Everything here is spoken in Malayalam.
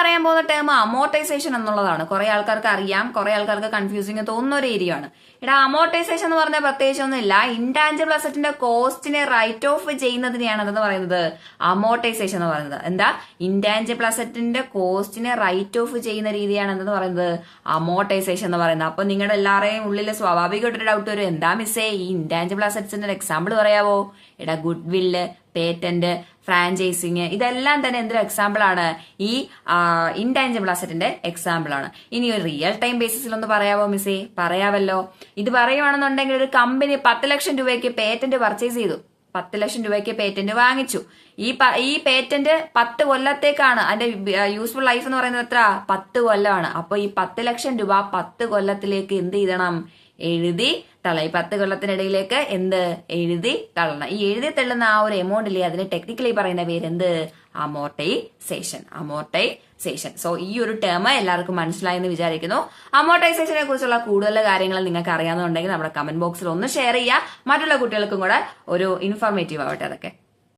പറയാൻ പോകുന്ന ടേം അമോർട്ടൈസേഷൻ എന്നുള്ളതാണ്. കുറെ ആൾക്കാർക്ക് അറിയാം കുറെ ആൾക്കാർക്ക് കൺഫ്യൂസിങ് തോന്നുന്ന ഒരു ഏരിയ ആണ്. ഇവിടെ അമോർട്ടൈസേഷൻ എന്ന് പറഞ്ഞാൽ പ്രത്യേകിച്ച് ഒന്നുമില്ല ഇൻടാഞ്ചിബിൾ അസറ്റിന്റെ കോസ്റ്റിനെ റൈറ്റ് ഓഫ് ചെയ്യുന്നതിനെയാണ് എന്ന് പറയുന്നത്. അമോർട്ടൈസേഷൻ എന്ന് പറയുന്നത്. എന്താ? ഇൻടാഞ്ചിബിൾ അസറ്റിന്റെ കോസ്റ്റിനെ റൈറ്റ് ഓഫ് ചെയ്യുന്ന രീതിയാണ് എന്തെന്ന് പറയുന്നത്. അമോർട്ടൈസേഷൻ എന്ന് പറയുന്നത്. അപ്പൊ നിങ്ങളുടെ എല്ലാവരെയും ഉള്ളിൽ സ്വാഭാവികമായിട്ടൊരു ഡൗട്ട് വരും. എന്താ മിസ്സേ ഈ ഇൻടാഞ്ചിബിൾ അസറ്റ്സിന്റെ എക്സാമ്പിൾ പറയാവോ? എടാ ഗുഡ് വില്ല് പേറ്റന്റ് ഫ്രാഞ്ചൈസിങ് ഇതെല്ലാം തന്നെ എന്തൊരു എക്സാമ്പിൾ ആണ്? ഈ ഇൻടാഞ്ചിബിൾ അസറ്റിന്റെ എക്സാമ്പിൾ ആണ്. ഇനി ഒരു റിയൽ ടൈം ബേസിസിൽ ഒന്ന് പറയാവോ മിസ്സേ? പറയാവല്ലോ. ഇത് പറയുവാണെന്നുണ്ടെങ്കിൽ ഒരു കമ്പനി പത്ത് ലക്ഷം രൂപയ്ക്ക് പേറ്റന്റ് പർച്ചേസ് ചെയ്തു. പത്ത് ലക്ഷം രൂപയ്ക്ക് പേറ്റന്റ് വാങ്ങിച്ചു. ഈ ഈ പേറ്റന്റ് പത്ത് കൊല്ലത്തേക്കാണ്. അതിന്റെ യൂസ്ഫുൾ ലൈഫ് എന്ന് പറയുന്നത് എത്ര? പത്ത് കൊല്ലമാണ്. അപ്പൊ ഈ പത്ത് ലക്ഷം രൂപ പത്ത് കൊല്ലത്തിലേക്ക് എന്ത് ചെയ്യണം എഴുതി തള്ള. ഈ പത്ത് കൊല്ലത്തിനിടയിലേക്ക് എന്ത് എഴുതി തള്ളണം. ഈ എഴുതി തള്ളുന്ന ആ ഒരു എമൗണ്ട് ഇല്ലേ അതിന് ടെക്നിക്കലി പറയുന്ന പേര് എന്ത്? അമോർട്ടൈസേഷൻ അമോർട്ടൈസേഷൻ സോ ഈ ഒരു ടേം എല്ലാവർക്കും മനസ്സിലായെന്ന് വിചാരിക്കുന്നു. അമോർട്ടൈസേഷനെ കുറിച്ചുള്ള കൂടുതൽ കാര്യങ്ങൾ നിങ്ങൾക്ക് അറിയാമെന്നുണ്ടെങ്കിൽ നമ്മുടെ കമന്റ് ബോക്സിൽ ഒന്ന് ഷെയർ ചെയ്യുക. മറ്റുള്ള കുട്ടികൾക്കും കൂടെ ഒരു ഇൻഫോർമേറ്റീവ് ആവട്ടെ അതൊക്കെ.